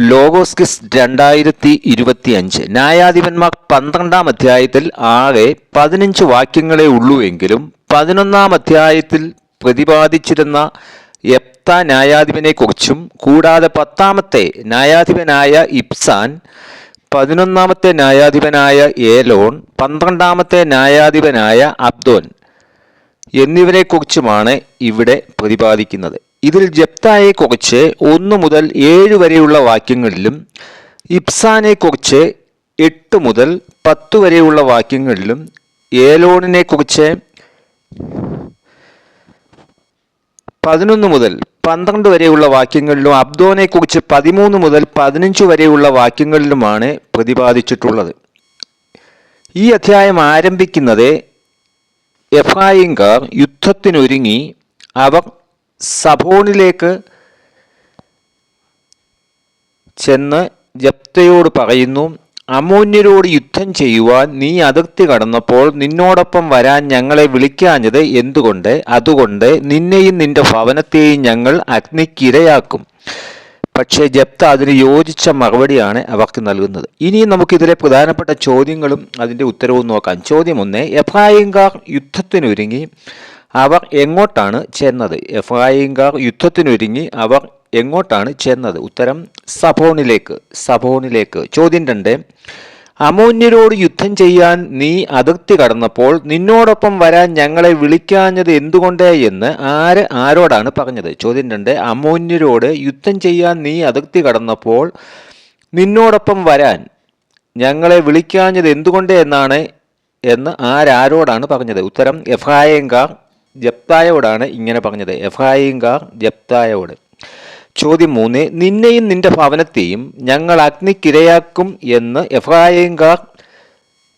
ലോഗോസ്കിസ് രണ്ടായിരത്തി ഇരുപത്തി അഞ്ച് ന്യായാധിപന്മാർ പന്ത്രണ്ടാം അധ്യായത്തിൽ ആകെ പതിനഞ്ച് വാക്യങ്ങളെ ഉള്ളൂവെങ്കിലും പതിനൊന്നാം അധ്യായത്തിൽ പ്രതിപാദിച്ചിരുന്ന യപ്ത ന്യായാധിപനെക്കുറിച്ചും കൂടാതെ പത്താമത്തെ ന്യായാധിപനായ ഇബ്സാൻ പതിനൊന്നാമത്തെ ന്യായാധിപനായ ഏലോൺ പന്ത്രണ്ടാമത്തെ ന്യായാധിപനായ അബ്ദോൻ എന്നിവരെക്കുറിച്ചുമാണ് ഇവിടെ പ്രതിപാദിക്കുന്നത്. ഇതിൽ ജപ്തായെക്കുറിച്ച് ഒന്ന് മുതൽ ഏഴ് വരെയുള്ള വാക്യങ്ങളിലും ഇബ്സാനെക്കുറിച്ച് എട്ട് മുതൽ പത്ത് വരെയുള്ള വാക്യങ്ങളിലും ഏലോണിനെക്കുറിച്ച് പതിനൊന്ന് മുതൽ പന്ത്രണ്ട് വരെയുള്ള വാക്യങ്ങളിലും അബ്ദോനെക്കുറിച്ച് പതിമൂന്ന് മുതൽ പതിനഞ്ച് വരെയുള്ള വാക്യങ്ങളിലുമാണ് പ്രതിപാദിച്ചിട്ടുള്ളത്. ഈ അധ്യായം ആരംഭിക്കുന്നത് എഫ്രായിംകാർ യുദ്ധത്തിനൊരുങ്ങി അവർ സഭോണിലേക്ക് ചെന്ന് ജപ്തയോട് പറയുന്നു അമോന്യരോട് യുദ്ധം ചെയ്യുവാൻ നീ അതിർത്തി കടന്നപ്പോൾ നിന്നോടൊപ്പം വരാൻ ഞങ്ങളെ വിളിക്കാഞ്ഞത് എന്തുകൊണ്ട്? അതുകൊണ്ട് നിന്നെയും നിന്റെ ഭവനത്തെയും ഞങ്ങൾ അഗ്നിക്കിരയാക്കും പക്ഷേ ജപ്ത അതിന് യോജിച്ച മറുപടിയാണ് അവർക്ക് നൽകുന്നത്. ഇനി നമുക്കിതിലെ പ്രധാനപ്പെട്ട ചോദ്യങ്ങളും അതിന്റെ ഉത്തരവും നോക്കാം. ചോദ്യം ഒന്ന് എഫ്രായിംകാർ യുദ്ധത്തിനൊരുങ്ങി. അവർ എങ്ങോട്ടാണ് ചെന്നത്? എഫ്രായിംകാർ യുദ്ധത്തിനൊരുങ്ങി അവർ എങ്ങോട്ടാണ് ചെന്നത്? ഉത്തരം സഭോണിലേക്ക് സഭോണിലേക്ക് ചോദ്യം രണ്ട് അമോന്യരോട് യുദ്ധം ചെയ്യാൻ നീ അതിർത്തി കടന്നപ്പോൾ നിന്നോടൊപ്പം വരാൻ ഞങ്ങളെ വിളിക്കാഞ്ഞത് എന്തുകൊണ്ട് എന്ന് ആര് ആരോടാണ് പറഞ്ഞത്? ചോദ്യം രണ്ട് അമോന്യരോട് യുദ്ധം ചെയ്യാൻ നീ അതിർത്തി കടന്നപ്പോൾ നിന്നോടൊപ്പം വരാൻ ഞങ്ങളെ വിളിക്കാഞ്ഞത് എന്തുകൊണ്ട് എന്നാണ് എന്ന് ആരാരോടാണ് പറഞ്ഞത്? ഉത്തരം എഫ്രായങ്കാർ ജപ്തായോടാണ് ഇങ്ങനെ പറഞ്ഞത്. എഫായിങ്കാർ ജപ്തായോട്. ചോദ്യം മൂന്ന് നിന്നെയും നിന്റെ ഭവനത്തെയും ഞങ്ങൾ അഗ്നിക്കിരയാക്കും എന്ന് എഫായിങ്കാർ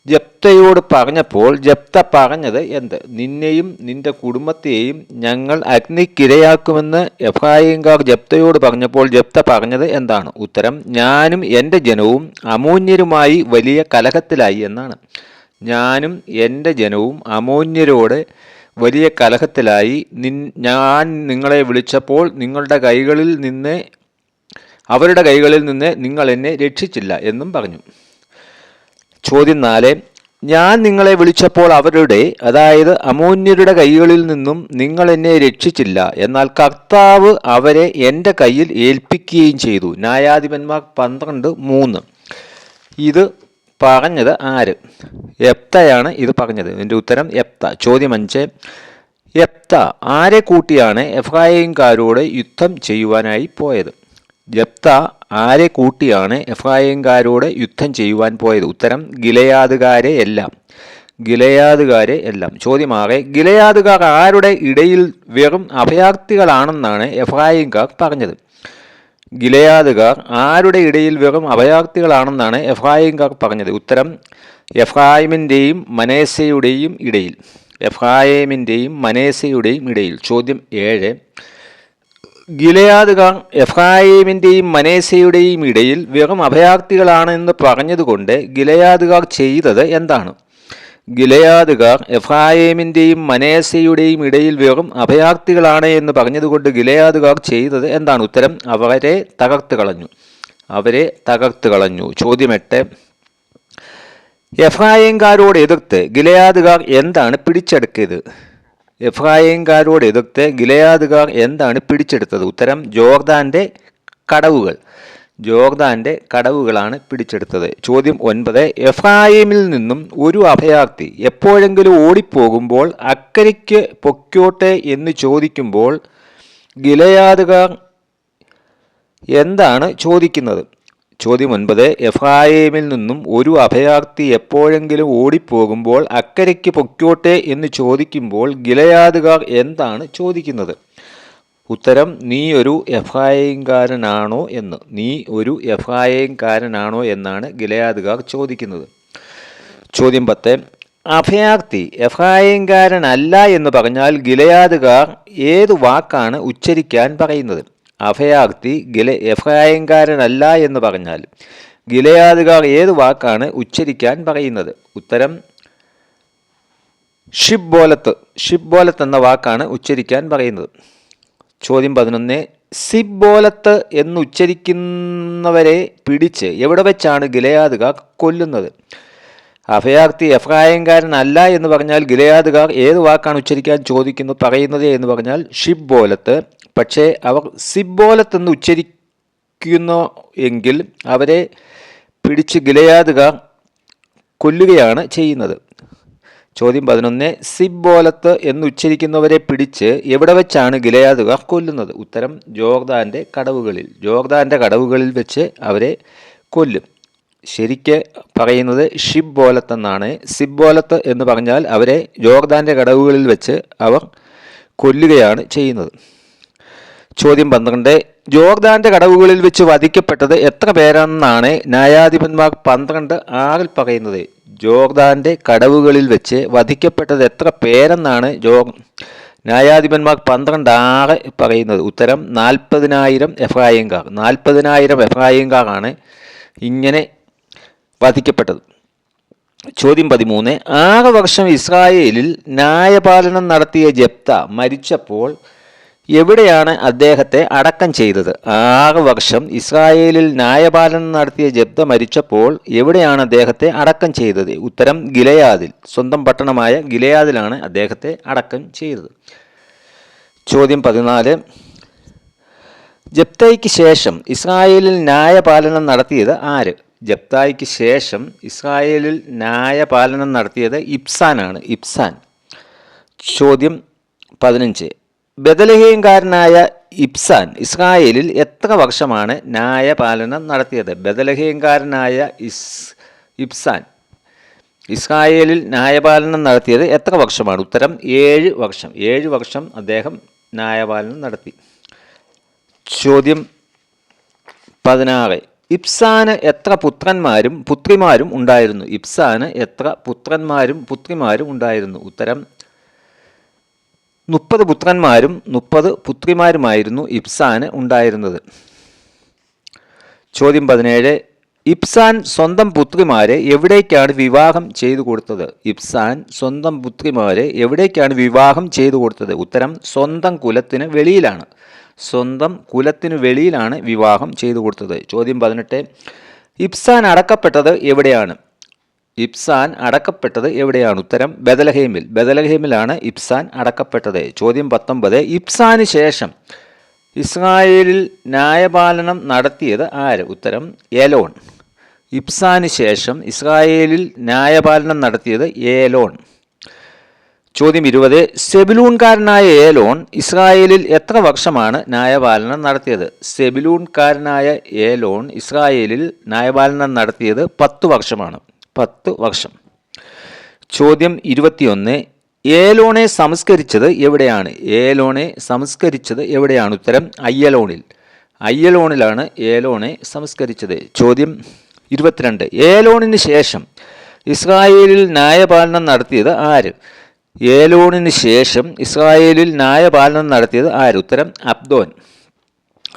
ജപ്തയോട് പറഞ്ഞപ്പോൾ ജപ്ത പറഞ്ഞത് എന്ത്? നിന്നെയും നിന്റെ കുടുംബത്തെയും ഞങ്ങൾ അഗ്നിക്കിരയാക്കുമെന്ന് എഫായിങ്കാർ ജപ്തയോട് പറഞ്ഞപ്പോൾ ജപ്ത പറഞ്ഞത് എന്താണ്? ഉത്തരം ഞാനും എന്റെ ജനവും അമൂന്യരുമായി വലിയ കലഹത്തിലായി എന്നാണ്. ഞാനും എന്റെ ജനവും അമോന്യരോട് വലിയ കലഹത്തിലായി. നിൻ ഞാൻ നിങ്ങളെ വിളിച്ചപ്പോൾ നിങ്ങളുടെ കൈകളിൽ നിന്ന് അവരുടെ കൈകളിൽ നിന്ന് നിങ്ങൾ എന്നെ രക്ഷിച്ചില്ല എന്നും പറഞ്ഞു. ചോദ്യം നാല്. ഞാൻ നിങ്ങളെ വിളിച്ചപ്പോൾ അവരുടെ അതായത് അമോന്യരുടെ കൈകളിൽ നിന്നും നിങ്ങൾ എന്നെ രക്ഷിച്ചില്ല. എന്നാൽ കർത്താവ് അവരെ എന്റെ കയ്യിൽ ഏൽപ്പിക്കുകയും ചെയ്തു. ന്യായാധിപന്മാർ പന്ത്രണ്ട് മൂന്ന്. ഇത് പറഞ്ഞത് ആര്? എപ്തയാണ് ഇത് പറഞ്ഞത്. ഇതിന്റെ ഉത്തരം എപ്ത. ചോദ്യം അഞ്ച്. എപ്ത ആരെ കൂട്ടിയാണ് എഫ്രായിംകാരോട് യുദ്ധം ചെയ്യുവാനായി പോയത്? ജപ്ത ആരെ കൂട്ടിയാണ് എഫ്രായിംകാരോട് യുദ്ധം ചെയ്യുവാൻ പോയത്? ഉത്തരം ഗിലയാദുകാരെ എല്ലാം. ഗിലയാദുകാരെ എല്ലാം. ചോദ്യമാകെ ഗിലയാദുകാർ ആരുടെ ഇടയിൽ വെറും അഭയാർത്ഥികളാണെന്നാണ് എഫ്രായിംകാർ പറഞ്ഞത്. ഗിലയാദുകാർ ആരുടെ ഇടയിൽ വെറും അഭയാർത്ഥികളാണെന്നാണ് എഫ്ഹായിംകാർ പറഞ്ഞത്. ഉത്തരം എഫ്ഹായിമിന്റെയും മനേസയുടെയും ഇടയിൽ. എഫ്ഹായിമിന്റെയും മനേസയുടെയും ഇടയിൽ. ചോദ്യം ഏഴ്. ഗിലയാദുകാർ എഫ്ഹായിമിന്റെയും മനേസയുടെയും ഇടയിൽ വെറും അഭയാർത്ഥികളാണെന്ന് പറഞ്ഞതുകൊണ്ട് ഗിലയാദുകാർ ചെയ്തത് എന്താണ്? ഗിലയാദുകാർ എഫ്രായേമിന്റെയും മനേസയുടെയും ഇടയിൽ വെറും അഭയാർത്ഥികളാണ് എന്ന് പറഞ്ഞതുകൊണ്ട് ഗിലയാദുകാർ ചെയ്തത് എന്താണ് ഉത്തരം? അവരെ തകർത്ത് കളഞ്ഞു. അവരെ തകർത്ത് കളഞ്ഞു. ചോദ്യം എട്ട്. എഫ്രായംകാരോട് എതിർത്ത് ഗിലയാദുകാർ എന്താണ് പിടിച്ചെടുക്കിയത്? എഫ്രായേങ്കാരോട് എതിർത്ത് ഗിലയാദുകാർ എന്താണ് പിടിച്ചെടുത്തത്? ഉത്തരം ജോർദാന്റെ കടവുകൾ. ജോർദാന്റെ കടവുകളാണ് പിടിച്ചെടുത്തത്. ചോദ്യം ഒൻപത് എഫ്രായിമിൽ നിന്നും ഒരു അഭയാർത്ഥി എപ്പോഴെങ്കിലും ഓടിപ്പോകുമ്പോൾ അക്കരയ്ക്ക് പൊക്കോട്ടെ എന്ന് ചോദിക്കുമ്പോൾ ഗിലയാദുകാർ എന്താണ് ചോദിക്കുന്നത്? ചോദ്യം ഒൻപത് എഫ്രായിമിൽ നിന്നും ഒരു അഭയാർത്ഥി എപ്പോഴെങ്കിലും ഓടിപ്പോകുമ്പോൾ അക്കരയ്ക്ക് പൊക്കോട്ടെ എന്ന് ചോദിക്കുമ്പോൾ ഗിലയാദുകാർ എന്താണ് ചോദിക്കുന്നത്? ഉത്തരം നീ ഒരു എഫ്രായംകാരനാണോ എന്ന് നീ ഒരു എഫ്രായംകാരനാണോ എന്നാണ് ഗിലയാദുകാർ ചോദിക്കുന്നത്. ചോദ്യം പത്ത് അഭയാർത്ഥി എഫ്രായംകാരനല്ല എന്ന് പറഞ്ഞാൽ ഗിലയാദുകാർ ഏത് വാക്കാണ് ഉച്ചരിക്കാൻ പറയുന്നത്? അഭയാർത്ഥി ഗില എഫ്രായംകാരനല്ല എന്ന് പറഞ്ഞാൽ ഗിലയാദുകാർ ഏത് വാക്കാണ് ഉച്ചരിക്കാൻ പറയുന്നത്? ഉത്തരം ഷിബ് ബോലത്ത് ഷിബ് ബോലത്ത് എന്ന വാക്കാണ് ഉച്ചരിക്കാൻ പറയുന്നത്. ചോദ്യം പതിനൊന്ന് സിബോലത്ത് എന്നുച്ചരിക്കുന്നവരെ പിടിച്ച് എവിടെ വെച്ചാണ് ഗിലയാദുകാർ കൊല്ലുന്നത്? അഭയാർത്ഥി എഫ്രായംകാരനല്ല എന്ന് പറഞ്ഞാൽ ഗിലയാദുകാർ ഏത് വാക്കാണ് ഉച്ചരിക്കാൻ ചോദിക്കുന്നു പറയുന്നത് എന്ന് പറഞ്ഞാൽ ഷിബോലത്ത് പക്ഷേ അവർ സിബോലത്ത് എന്ന് ഉച്ചരിക്കുന്നു എങ്കിൽ അവരെ പിടിച്ച് ഗിലയാദുകാർ കൊല്ലുകയാണ് ചെയ്യുന്നത്. ചോദ്യം പതിനൊന്ന് സിബോലത്ത് എന്നുച്ചരിക്കുന്നവരെ പിടിച്ച് എവിടെ വെച്ചാണ് ഗിലയാദുകാർ കൊല്ലുന്നത്? ഉത്തരം ജോർദാന്റെ കടവുകളിൽ. ജോർദാന്റെ കടവുകളിൽ വെച്ച് അവരെ കൊല്ലും. ശരിക്ക് പറയുന്നത് ഷിബോലത്ത് എന്നാണ് സിബോലത്ത് എന്ന് പറഞ്ഞാൽ അവരെ ജോർദാന്റെ കടവുകളിൽ വെച്ച് അവർ കൊല്ലുകയാണ് ചെയ്യുന്നത്. ചോദ്യം പന്ത്രണ്ട് ജോർദാന്റെ കടവുകളിൽ വെച്ച് വധിക്കപ്പെട്ടത് എത്ര പേരെന്നാണ് ന്യായാധിപന്മാർ പന്ത്രണ്ട് ആറിൽ പറയുന്നത്. ജോർദാന്റെ കടവുകളിൽ വെച്ച് വധിക്കപ്പെട്ടത് എത്ര പേരെന്നാണ് ജോ ന്യായാധിപന്മാർ പന്ത്രണ്ട് ആറ് പറയുന്നത്. ഉത്തരം നാൽപ്പതിനായിരം എഫ്രായിംകാർ. നാൽപ്പതിനായിരം എഫ്രായിങ്കാറാണ് ഇങ്ങനെ വധിക്കപ്പെട്ടത്. ചോദ്യം പതിമൂന്ന്. ആറ് വർഷം ഇസ്രായേലിൽ ന്യായപാലനം നടത്തിയ ജപ്ത മരിച്ചപ്പോൾ എവിടെയാണ് അദ്ദേഹത്തെ അടക്കം ചെയ്തത്? ആറ് വർഷം ഇസ്രായേലിൽ ന്യായപാലനം നടത്തിയ ജബ്ദ മരിച്ചപ്പോൾ എവിടെയാണ് അദ്ദേഹത്തെ അടക്കം ചെയ്തത്? ഉത്തരം ഗിലയാദിൽ. സ്വന്തം പട്ടണമായ ഗിലയാദിലാണ് അദ്ദേഹത്തെ അടക്കം ചെയ്തത്. ചോദ്യം പതിനാല്. ജപ്തയ്ക്ക് ശേഷം ഇസ്രായേലിൽ ന്യായപാലനം നടത്തിയത് ആര്? ജപ്തായിക്ക് ശേഷം ഇസ്രായേലിൽ ന്യായപാലനം നടത്തിയത് ഇബ്സാനാണ്. ഇബ്സാൻ. ചോദ്യം പതിനഞ്ച്. ബദലഹീംകാരനായ ഇബ്സാൻ ഇസ്രായേലിൽ എത്ര വർഷമാണ് ന്യായപാലനം നടത്തിയത്? ബദലഹീംകാരനായ ഇസ് ഇബ്സാൻ ഇസ്രായേലിൽ ന്യായപാലനം നടത്തിയത് എത്ര വർഷമാണ്? ഉത്തരം ഏഴ് വർഷം. ഏഴ് വർഷം അദ്ദേഹം ന്യായപാലനം നടത്തി. ചോദ്യം പതിനാറ്. ഇബ്സാന് എത്ര പുത്രന്മാരും പുത്രിമാരും ഉണ്ടായിരുന്നു? ഇബ്സാന് എത്ര പുത്രന്മാരും പുത്രിമാരും ഉണ്ടായിരുന്നു? ഉത്തരം മുപ്പത് പുത്രന്മാരും മുപ്പത് പുത്രിമാരുമായിരുന്നു ഇബ്സാന് ഉണ്ടായിരുന്നത്. ചോദ്യം പതിനേഴ്. ഇബ്സാൻ സ്വന്തം പുത്രിമാരെ എവിടേക്കാണ് വിവാഹം ചെയ്തു കൊടുത്തത്? ഇബ്സാൻ സ്വന്തം പുത്രിമാരെ എവിടേക്കാണ് വിവാഹം ചെയ്തു കൊടുത്തത്? ഉത്തരം സ്വന്തം കുലത്തിന് വെളിയിലാണ്. സ്വന്തം കുലത്തിന് വെളിയിലാണ് വിവാഹം ചെയ്തു കൊടുത്തത്. ചോദ്യം പതിനെട്ട്. ഇബ്സാൻ അടക്കപ്പെട്ടത് എവിടെയാണ്? ഇബ്സാൻ അടക്കപ്പെട്ടത് എവിടെയാണ്? ഉത്തരം ബദലഹേമിൽ ബദലഹേമിലാണ് ഇബ്സാൻ അടക്കപ്പെട്ടത്. ചോദ്യം പത്തൊമ്പത് ഇബ്സാന് ശേഷം ഇസ്രായേലിൽ ന്യായപാലനം നടത്തിയത് ആര്? ഉത്തരം ഏലോൺ. ഇബ്സാന് ശേഷം ഇസ്രായേലിൽ ന്യായപാലനം നടത്തിയത് ഏലോൺ. ചോദ്യം ഇരുപത് സെബിലൂൺകാരനായ ഏലോൺ ഇസ്രായേലിൽ എത്ര വർഷമാണ് ന്യായപാലനം നടത്തിയത്? സെബിലൂൺകാരനായ ഏലോൺ ഇസ്രായേലിൽ ന്യായപാലനം നടത്തിയത് പത്തു വർഷമാണ്. പത്ത് വർഷം. ചോദ്യം ഇരുപത്തിയൊന്ന്. ഏലോണെ സംസ്കരിച്ചത് എവിടെയാണ്? ഏലോണെ സംസ്കരിച്ചത് എവിടെയാണ്? ഉത്തരം അയ്യലോണിൽ. അയ്യലോണിലാണ് ഏലോണെ സംസ്കരിച്ചത്. ചോദ്യം ഇരുപത്തിരണ്ട്. ഏലോണിന് ശേഷം ഇസ്രായേലിൽ ന്യായപാലനം നടത്തിയത് ആര്? ഏലോണിന് ശേഷം ഇസ്രായേലിൽ ന്യായപാലനം നടത്തിയത് ആര്? ഉത്തരം അബ്ദോൻ.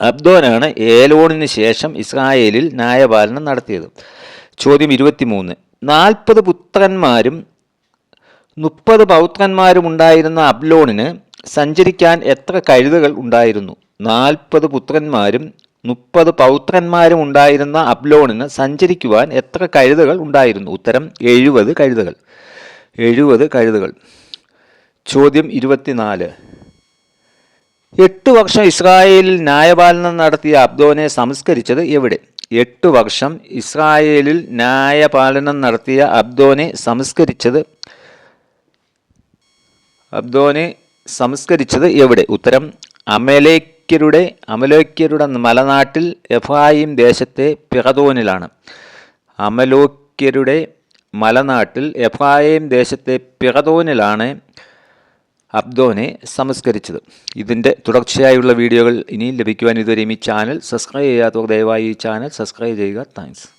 അബ്ദോനാണ് ഏലോണിന് ശേഷം ഇസ്രായേലിൽ ന്യായപാലനം നടത്തിയത്. ചോദ്യം ഇരുപത്തിമൂന്ന്. നാൽപ്പത് പുത്രന്മാരും മുപ്പത് പൗത്രന്മാരും ഉണ്ടായിരുന്ന അബ്ലോണിന് സഞ്ചരിക്കാൻ എത്ര കഴുതകൾ ഉണ്ടായിരുന്നു? നാൽപ്പത് പുത്രന്മാരും മുപ്പത് പൗത്രന്മാരും ഉണ്ടായിരുന്ന അബ്ലോണിന് സഞ്ചരിക്കുവാൻ എത്ര കഴുതകൾ ഉണ്ടായിരുന്നു? ഉത്തരം എഴുപത് കഴുതകൾ. എഴുപത് കഴുതകൾ. ചോദ്യം ഇരുപത്തിനാല്. എട്ട് വർഷം ഇസ്രായേലിൽ ന്യായപാലനം നടത്തിയ അബ്ദോനെ സംസ്കരിച്ചത് എവിടെ? എട്ട് വർഷം ഇസ്രായേലിൽ ന്യായപാലനം നടത്തിയ അബ്ദോനെ സംസ്കരിച്ചത്. അബ്ദോനെ സംസ്കരിച്ചത് എവിടെ? ഉത്തരം അമലേക്യരുടെ അമലോക്യരുടെ മലനാട്ടിൽ എഫായിം ദേശത്തെ പിറതോനിലാണ് അമലോക്യരുടെ മലനാട്ടിൽ എഫായിം ദേശത്തെ പിറതോനിലാണ് അബ്ദോനെ സംസ്കരിച്ചത്. ഇതിന്റെ തുടർച്ചയായുള്ള വീഡിയോകൾ ഇനിയും ലഭിക്കുവാൻ ഇതുവരെയും ഈ ചാനൽ സബ്സ്ക്രൈബ് ചെയ്യാത്തവർ ദയവായി ഈ ചാനൽ സബ്സ്ക്രൈബ് ചെയ്യുക. താങ്ക്സ്.